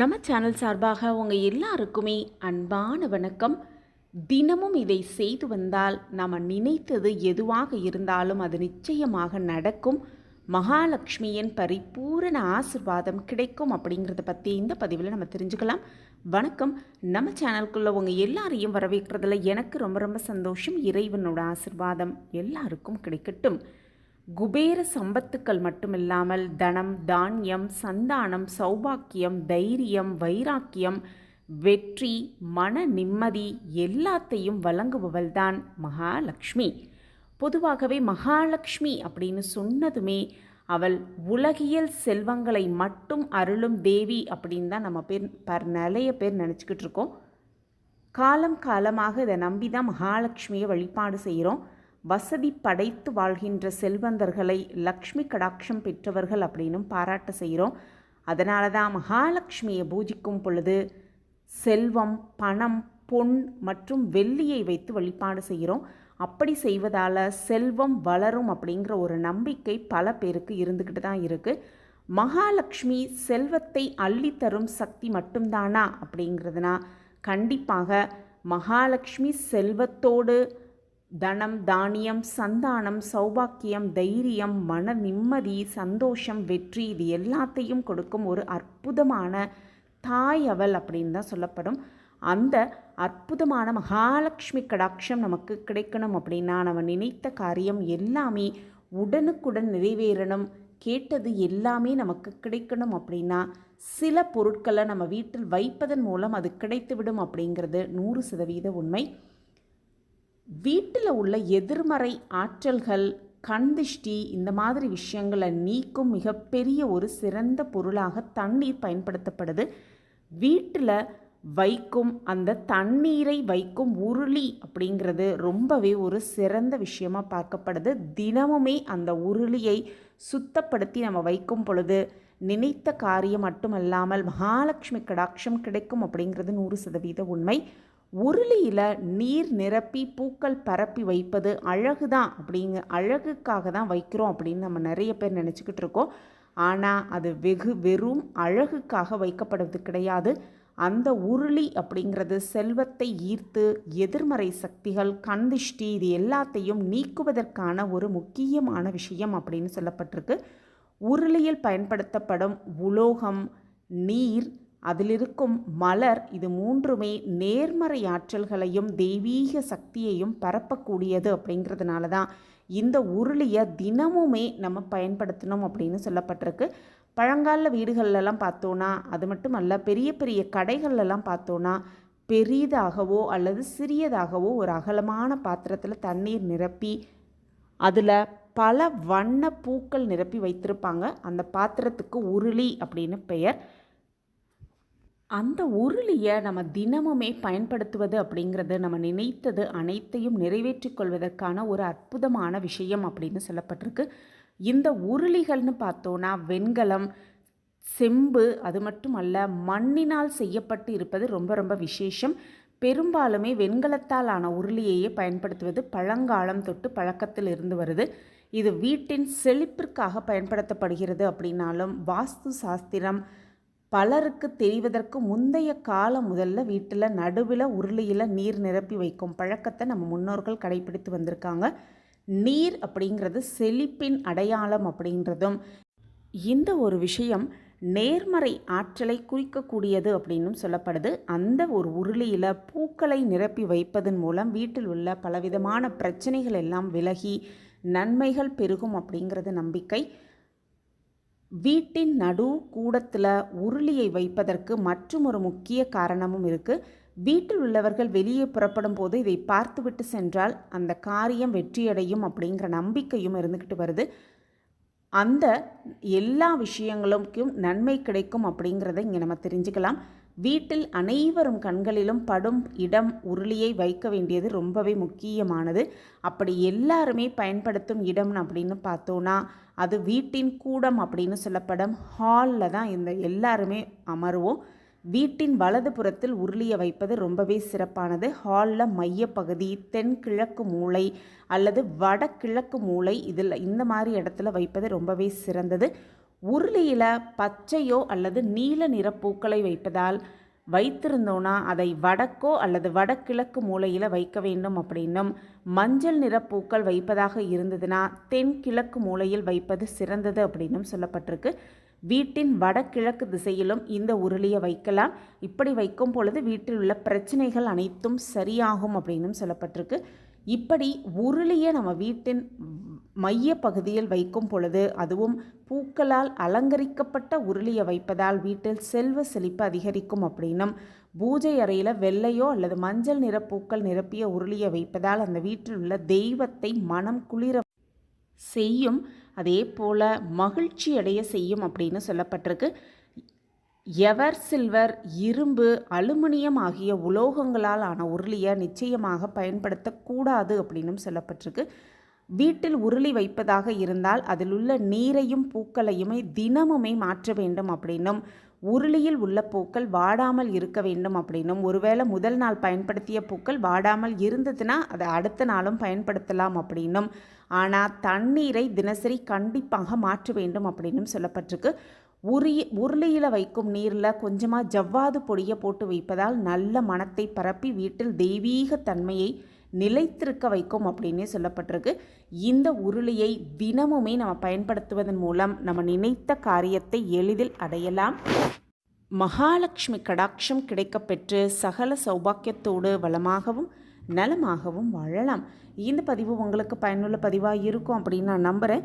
நம்ம சேனல் சார்பாக உங்கள் எல்லாருக்குமே அன்பான வணக்கம். தினமும் இதை செய்து வந்தால் நாம் நினைத்தது எதுவாக இருந்தாலும் அது நிச்சயமாக நடக்கும். மகாலட்சுமியின் பரிபூரண ஆசிர்வாதம் கிடைக்கும் அப்படிங்கிறத பற்றி இந்த பதிவில் நம்ம தெரிஞ்சுக்கலாம். வணக்கம். நம்ம சேனலுக்குள்ளே உங்கள் எல்லாரையும் வரவேற்கிறதுல எனக்கு ரொம்ப ரொம்ப சந்தோஷம். இறைவனோட ஆசிர்வாதம் எல்லாருக்கும் கிடைக்கட்டும். குபேர சம்பத்துக்கள் மட்டுமில்லாமல் தனம் தானியம் சந்தானம் சௌபாக்கியம் தைரியம் வைராக்கியம் வெற்றி மன நிம்மதி எல்லாத்தையும் வழங்குபவள்தான் மகாலட்சுமி பொதுவாகவே மகாலட்சுமி அப்படின்னு சொன்னதுமே அவள் உலகியல் செல்வங்களை மட்டும் அருளும் தேவி அப்படின்னு தான் நம்ம பேர் பர் நிறைய பேர் நினச்சிக்கிட்டு இருக்கோம். காலம் காலமாக இதை நம்பி தான் மகாலட்சுமியை வழிபாடு செய்கிறோம். வசதி படைத்து வாழ்கின்ற செல்வந்தர்களை லக்ஷ்மி கடாட்சம் பெற்றவர்கள் அப்படின்னும் பாராட்ட செய்கிறோம். அதனால தான் மகாலட்சுமியை பூஜிக்கும் பொழுது செல்வம் பணம் பொன் மற்றும் வெள்ளியை வைத்து வழிபாடு செய்கிறோம். அப்படி செய்வதால் செல்வம் வளரும் அப்படிங்கிற ஒரு நம்பிக்கை பல பேருக்கு இருந்துக்கிட்டு தான் இருக்குது மகாலட்சுமி செல்வத்தை அள்ளித்தரும் சக்தி மட்டும்தானா அப்படிங்கிறதுனா கண்டிப்பாக மகாலட்சுமி செல்வத்தோடு தனம் தானியம் சந்தானம் சௌபாக்கியம் தைரியம் மன நிம்மதி சந்தோஷம் வெற்றி இது எல்லாத்தையும் கொடுக்கும் ஒரு அற்புதமான தாய் அவள் அப்படின்னு தான் சொல்லப்படும். அந்த அற்புதமான மகாலட்சுமி கடாட்சம் நமக்கு கிடைக்கணும் அப்படின்னா நம்ம நினைத்த காரியம் எல்லாமே உடனுக்குடன் நிறைவேறணும். கேட்டது எல்லாமே நமக்கு கிடைக்கணும் அப்படின்னா சில பொருட்களை நம்ம வீட்டில் வைப்பதன் மூலம் அது கிடைத்துவிடும் அப்படிங்கிறது நூறு சதவீத உண்மை. வீட்டில் உள்ள எதிர்மறை ஆற்றல்கள் கண்திஷ்டி இந்த மாதிரி விஷயங்களை நீக்கும் மிகப்பெரிய ஒரு சிறந்த பொருளாக தண்ணீர் பயன்படுத்தப்படுது. வீட்டில் வைக்கும் அந்த தண்ணீரை வைக்கும் உருளி அப்படிங்கிறது ரொம்பவே ஒரு சிறந்த விஷயமாக பார்க்கப்படுது. தினமுமே அந்த உருளியை சுத்தப்படுத்தி நம்ம வைக்கும் பொழுது நினைத்த காரியம் மட்டுமல்லாமல் மகாலட்சுமி கடாட்சம் கிடைக்கும் அப்படிங்கிறது நூறு சதவீத உண்மை. உருளியில் நீர் நிரப்பி பூக்கள் பரப்பி வைப்பது அழகு தான் அப்படிங்க அழகுக்காக தான் வைக்கிறோம் அப்படின்னு நம்ம நிறைய பேர் நினச்சிக்கிட்டு இருக்கோம். ஆனால் அது வெகு வெறும் அழகுக்காக வைக்கப்படுவது கிடையாது. அந்த உருளி அப்படிங்கிறது செல்வத்தை ஈர்த்து எதிர்மறை சக்திகள் கண்திஷ்டி இது எல்லாத்தையும் நீக்குவதற்கான ஒரு முக்கியமான விஷயம் அப்படின்னு சொல்லப்பட்டிருக்கு. உருளியில் பயன்படுத்தப்படும் உலோகம் நீர் அதில் இருக்கும் மலர் இது மூன்றுமே நேர்மறை ஆற்றல்களையும் தெய்வீக சக்தியையும் பரப்பக்கூடியது அப்படிங்கிறதுனால தான் இந்த உருளியை தினமுமே நம்ம பயன்படுத்தணும் அப்படின்னு சொல்லப்பட்டிருக்கு. பழங்கால வீடுகள்லாம் பார்த்தோன்னா அது மட்டும் அல்ல பெரிய பெரிய கடைகள்லாம் பார்த்தோன்னா பெரிதாகவோ அல்லது சிறியதாகவோ ஒரு அகலமான பாத்திரத்தில் தண்ணீர் நிரப்பி அதில் பல வண்ண பூக்கள் நிரப்பி வைத்திருப்பாங்க. அந்த பாத்திரத்துக்கு உருளி அப்படின்னு பெயர். அந்த உருளியை நம்ம தினமுமே பயன்படுத்துவது அப்படிங்கிறது நம்ம நினைத்தது அனைத்தையும் நிறைவேற்றிக் கொள்வதற்கான ஒரு அற்புதமான விஷயம் அப்படின்னு சொல்லப்பட்டிருக்கு. இந்த உருளிகள்னு பார்த்தோன்னா வெண்கலம் செம்பு அது மட்டும் அல்ல மண்ணினால் செய்யப்பட்டு இருப்பது ரொம்ப ரொம்ப விசேஷம். பெரும்பாலுமே வெண்கலத்தால் ஆன உருளியையே பயன்படுத்துவது பழங்காலம் தொட்டு பழக்கத்தில் இருந்து வருது. இது வீட்டின் செழிப்பிற்காக பயன்படுத்தப்படுகிறது அப்படின்னாலும் வாஸ்து சாஸ்திரம் பலருக்கு தெரிவதற்கு முந்தைய காலம் முதல்ல வீட்டில் நடுவில் உருளியில் நீர் நிரப்பி வைக்கும் பழக்கத்தை நம்ம முன்னோர்கள் கடைபிடித்து வந்திருக்காங்க. நீர் அப்படிங்கிறது செழிப்பின் அடையாளம் அப்படின்றதும் இந்த ஒரு விஷயம் நேர்மறை ஆற்றலை குறிக்கக்கூடியது அப்படின்னும் சொல்லப்படுது. அந்த ஒரு உருளியில் பூக்களை நிரப்பி வைப்பதன் மூலம் வீட்டில் உள்ள பலவிதமான பிரச்சனைகள் எல்லாம் விலகி நன்மைகள் பெருகும் அப்படிங்கிறது நம்பிக்கை. வீட்டின் நடு கூடத்தில் உருளியை வைப்பதற்கு மற்றும் ஒரு முக்கிய காரணமும் இருக்குது வீட்டில் உள்ளவர்கள் வெளியே புறப்படும் போது இதை பார்த்துவிட்டு சென்றால் அந்த காரியம் வெற்றியடையும் அப்படிங்கிற நம்பிக்கையும் இருந்துக்கிட்டு வருது. அந்த எல்லா விஷயங்களுக்கும் நன்மை கிடைக்கும் அப்படிங்கிறத இங்கே நம்ம தெரிஞ்சுக்கலாம். வீட்டில் அனைவரும் கண்களிலும் படும் இடம் உருளியை வைக்க வேண்டியது ரொம்பவே முக்கியமானது. அப்படி எல்லாருமே பயன்படுத்தும் இடம் அப்படின்னு பார்த்தோன்னா அது வீட்டின் கூடம் அப்படின்னு சொல்லப்படும். ஹாலில் தான் இந்த எல்லாருமே அமருவோம். வீட்டின் வலது புறத்தில் உருளியை வைப்பது ரொம்பவே சிறப்பானது. ஹாலில் மையப்பகுதி தென்கிழக்கு மூலை அல்லது வடகிழக்கு மூலை இதில் இந்த மாதிரி இடத்துல வைப்பது ரொம்பவே சிறந்தது. உருளியில் பச்சையோ அல்லது நீல நிற பூக்களை வைப்பதால் வைத்திருந்தோன்னா அதை வடக்கோ அல்லது வடகிழக்கு மூலையில் வைக்க வேண்டும் அப்படின்னும். மஞ்சள் நிற பூக்கள் வைப்பதாக இருந்ததுன்னா தென்கிழக்கு மூலையில் வைப்பது சிறந்தது அப்படின்னும் சொல்லப்பட்டிருக்கு. வீட்டின் வடகிழக்கு திசையிலும் இந்த உருளியை வைக்கலாம். இப்படி வைக்கும் பொழுது வீட்டில் உள்ள பிரச்சனைகள் அனைத்தும் சரியாகும் அப்படின்னும் சொல்லப்பட்டிருக்கு. இப்படி உருளியை நம்ம வீட்டின் மைய பகுதியில் வைக்கும் பொழுது அதுவும் பூக்களால் அலங்கரிக்கப்பட்ட உருளியை வைப்பதால் வீட்டில் செல்வ செழிப்பு அதிகரிக்கும் அப்படின்னும் பூஜை அறையில் வெள்ளையோ அல்லது மஞ்சள் நிற பூக்கள் நிரப்பிய உருளியை வைப்பதால் அந்த வீட்டில் உள்ள தெய்வத்தை மனம் குளிர செய்யும் அதே போல் மகிழ்ச்சி அடைய செய்யும் அப்படின்னு சொல்லப்பட்டிருக்கு. எவர் சில்வர் இரும்பு அலுமினியம் ஆகிய உலோகங்களால் ஆன உருளியை நிச்சயமாக பயன்படுத்தக்கூடாது அப்படின்னும் சொல்லப்பட்டிருக்கு. வீட்டில் உருளி வைப்பதாக இருந்தால் அதில் உள்ள நீரையும் பூக்களையுமே தினமுமே மாற்ற வேண்டும் அப்படின்னும். உருளியில் உள்ள பூக்கள் வாடாமல் இருக்க வேண்டும் அப்படின்னும். ஒருவேளை முதல் நாள் பயன்படுத்திய பூக்கள் வாடாமல் இருந்ததுன்னா அதை அடுத்த நாளும் பயன்படுத்தலாம் அப்படின்னும். ஆனால் தண்ணீரை தினசரி கண்டிப்பாக மாற்ற வேண்டும் அப்படின்னும் சொல்லப்பட்டிருக்கு. உரிய உருளியில் வைக்கும் நீரில் கொஞ்சமாக ஜவ்வாது பொடியை போட்டு வைப்பதால் நல்ல மனத்தை பரப்பி வீட்டில் தெய்வீக தன்மையை நிலைத்திருக்க வைக்கும் அப்படின்னே சொல்லப்பட்டிருக்கு. இந்த உருளியை தினமுமே நம்ம பயன்படுத்துவதன் மூலம் நம்ம நினைத்த காரியத்தை எளிதில் அடையலாம். மகாலட்சுமி கடாட்சம் கிடைக்கப்பெற்று சகல சௌபாக்கியத்தோடு வளமாகவும் நலமாகவும் வாழலாம். இந்த பதிவு உங்களுக்கு பயனுள்ள பதிவாக இருக்கும் அப்படின்னு நான் நம்புகிறேன்